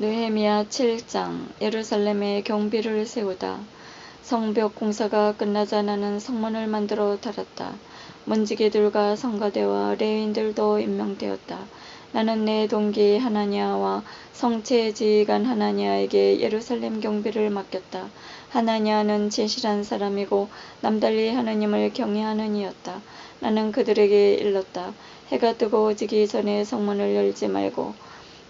느헤미야 7장 예루살렘에 경비를 세우다. 성벽 공사가 끝나자 나는 성문을 만들어 달았다. 문지기들과 성가대와 레인들도 임명되었다. 나는 내 동기 하나니아와 성체 지휘관 하나니아에게 예루살렘 경비를 맡겼다. 하나니아는 진실한 사람이고 남달리 하느님을 경외하는 이였다. 나는 그들에게 일렀다. 해가 뜨거워지기 전에 성문을 열지 말고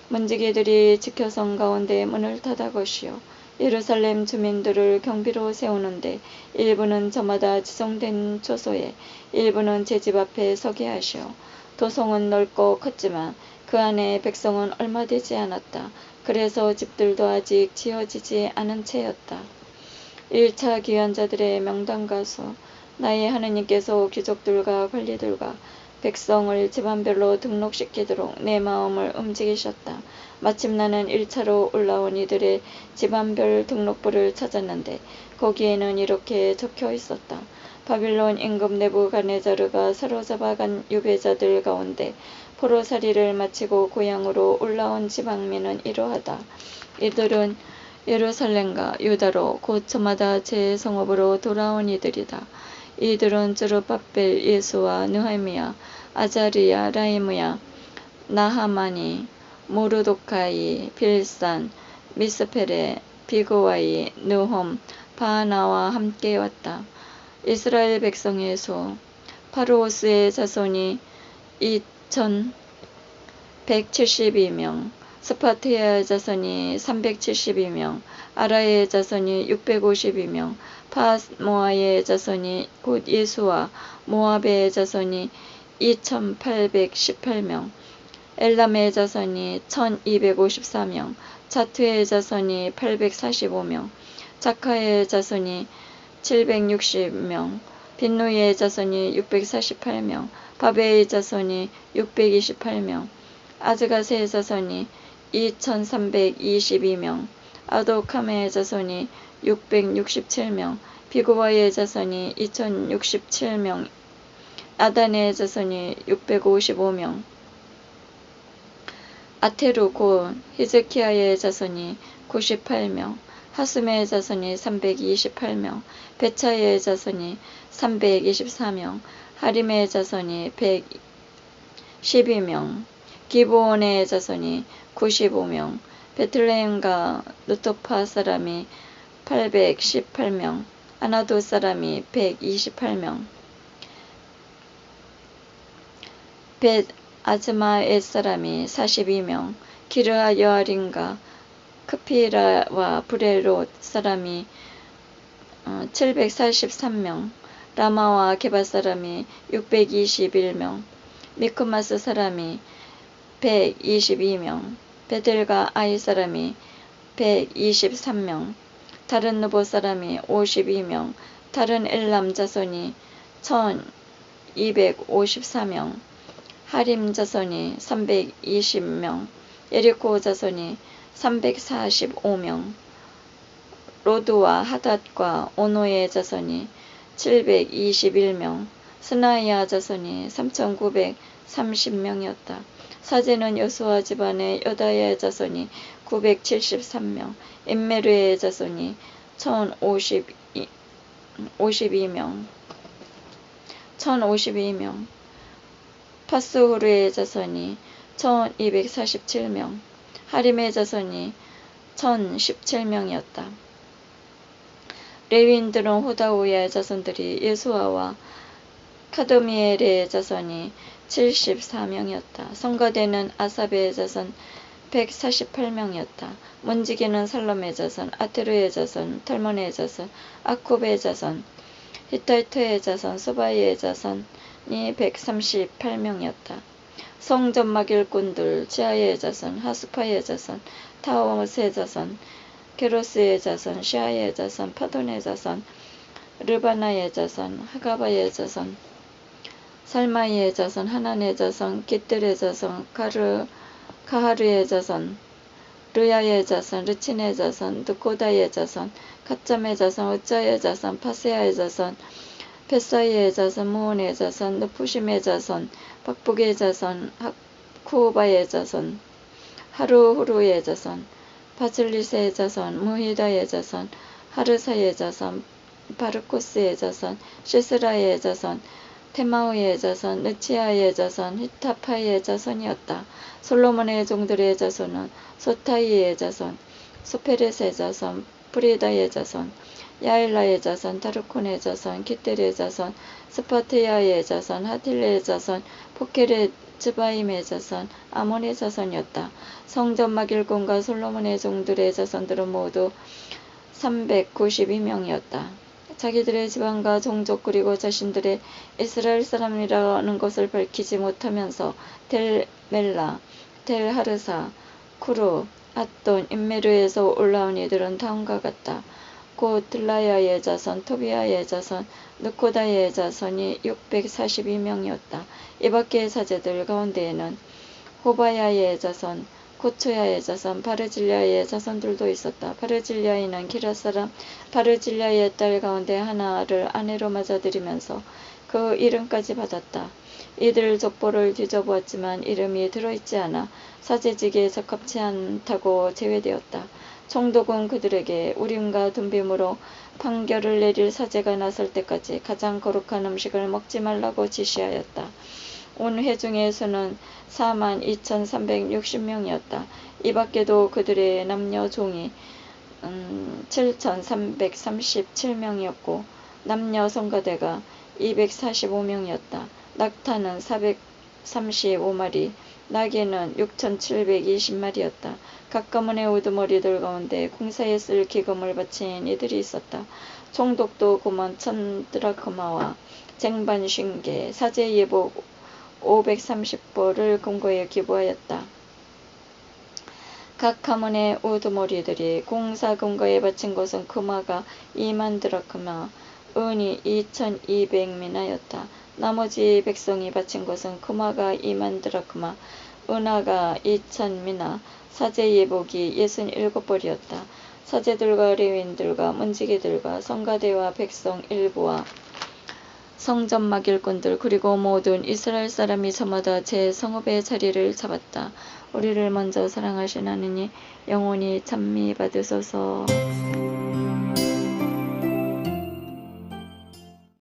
문지기들이 지켜성 가운데 문을 닫아 것이요. 예루살렘 주민들을 경비로 세우는데 일부는 저마다 지정된 초소에 일부는 제 집 앞에 서게 하시오. 도성은 넓고 컸지만 그 안에 백성은 얼마 되지 않았다. 그래서 집들도 아직 지어지지 않은 채였다. 1차 귀환자들의 명단 가수 나의 하느님께서 귀족들과 관리들과 백성을 집안별로 등록시키도록 내 마음을 움직이셨다. 마침 나는 1차로 올라온 이들의 집안별 등록부를 찾았는데 거기에는 이렇게 적혀 있었다. 바빌론 임금 네부갓네자르가 사로잡아간 유배자들 가운데 포로살이를 마치고 고향으로 올라온 지방민은 이러하다. 이들은 예루살렘과 유다로 곧 저마다 제 성읍으로 돌아온 이들이다. 이들은 주르바벨 예수와 느헤미야 아자리야 라이무야 나하마니 모르도카이 빌산 미스페레 비고와이 느홈 바하나와 함께 왔다. 이스라엘 백성의 소 파르오스의 자손이 2172명 스파트의 자손이 372명 아라의 자손이 652명 파모아의 자손이 곧 예수와 모압의 자손이 2818명 엘람의 자손이 1254명 자투의 자손이 845명 자카의 자손이 760명 빈누의 자손이 648명 바베의 자손이 628명 아즈가세의 자손이 2322명 아도카메의 자손이 667명 비고와의 자손이 2067명 아단의 자손이 655명. 아테루 곧 히즈키야의 자손이 98명 하스메의 자손이 328명 베차의 자손이 324명 하림의 자손이 112명 기브온의 자손이 95명 베틀레헴과 누토파 사람이 818명 아나도 사람이 128명. 벳 아즈마의 사람이 42명 기르아 여아린과 크피라와 브레롯 사람이 743명 라마와 게바 사람이 621명 미크마스 사람이 122명. 베델과 아이 사람이 123명. 다른 누보 사람이 52명. 다른 엘람 자손이 1254명. 하림 자손이 320명. 예리코 자손이 345명. 로드와 하닷과 오노의 자손이 721명. 스나이아 자손이 3930명이었다. 사제는 여수와 집안의 여다의 자손이 973명 인메르의 자손이 1052명 1052명 파스후르의 자손이 1247명 하림의 자손이 1017명이었다. 레위인들은 호다우야의 자손들이 예수아와 카도미엘의 자손이 74명이었다. 성가대는 아사베의 자손 148명이었다. 문지기는 살롬의 자손, 아테르의 자손, 탈몬의 자손, 아쿠베의 자손, 히타이트의 자손, 소바이의 자손이 138명이었다. 성전막 일꾼들, 지하의 자손, 하스파의 자손, 타오스의 자손, 게로스의 자손, 시아의 자손, 파돈의 자손, 르바나의 자손, 하가바의 자손, 살마이의 자손, 하난의 자손, 기들의 자손, 가르, 가하르의 자손, 르야의 자손, 르친의 자손, 느코다의 자손, 가짬의 자손, 우짜의 자손, 파세아의 자손, 베사이의 자손, 무온의 자손, 느푸심의 자손, 박북의 자손, 쿠바의 자손, 하루후루의 자손, 바즐리스의 자손, 무히다의 자손, 하르사의 자손, 바르코스의 자손, 시스라의 자손, 테마우의 자손, 느치아의 자손, 히타파의 자손이었다. 솔로몬의 종들의 자손은 소타이의 자손, 소페렛의 자손, 프리다의 자손, 야일라의 자손, 타르콘의 자손, 키텔의 자손, 스파티아의 자손, 하틸레의 자손, 포케레 츠바임의 자손, 아몬의 자손이었다. 성전 마길꾼과 솔로몬의 종들의 자손들은 모두 392명이었다. 자기들의 지방과 종족 그리고 자신들의 이스라엘 사람이라는 것을 밝히지 못하면서 델 멜라, 델 하르사, 쿠루, 앗돈, 인메르에서 올라온 이들은 다음과 같다. 곧 들라야의 자손, 토비아의 자손, 느코다의 자손이 642명이었다. 이 밖의 사제들 가운데에는 호바야의 자손, 고초야의 자손, 바르질야의 자손들도 있었다. 바르질야이는 기라 사람 바르질야의 딸 가운데 하나를 아내로 맞아들이면서 그 이름까지 받았다. 이들 족보를 뒤져보았지만 이름이 들어있지 않아 사제직에 적합치 않다고 제외되었다. 총독은 그들에게 우림과 둠빔으로 판결을 내릴 사제가 나설 때까지 가장 거룩한 음식을 먹지 말라고 지시하였다. 온 회중의 수는 4만 2,360명이었다. 이 밖에도 그들의 남녀 종이 음, 7,337명이었고 남녀 성가대가 245명이었다. 낙타는 435마리, 나귀는 6,720마리였다. 각 가문의 우두머리들 가운데 공사에 쓸 기금을 바친 이들이 있었다. 총독도 고만 천 드라크마와 쟁반 쉰개, 사제 예복 530보를 금고에 기부하였다. 각 가문의 우두머리들이 공사 금고에 바친 것은 금화가 2만 드라크마, 은이 2,200미나였다. 나머지 백성이 바친 것은 금화가 2만 드라크마, 은하가 2,000미나, 사제 예복이 67벌이었다. 사제들과 레위인들과 문지기들과 성가대와 백성 일부와 성전 막 일꾼들 그리고 모든 이스라엘 사람이 저마다 제 성읍의 자리를 잡았다. 우리를 먼저 사랑하신 하느님 영원히 찬미 받으소서.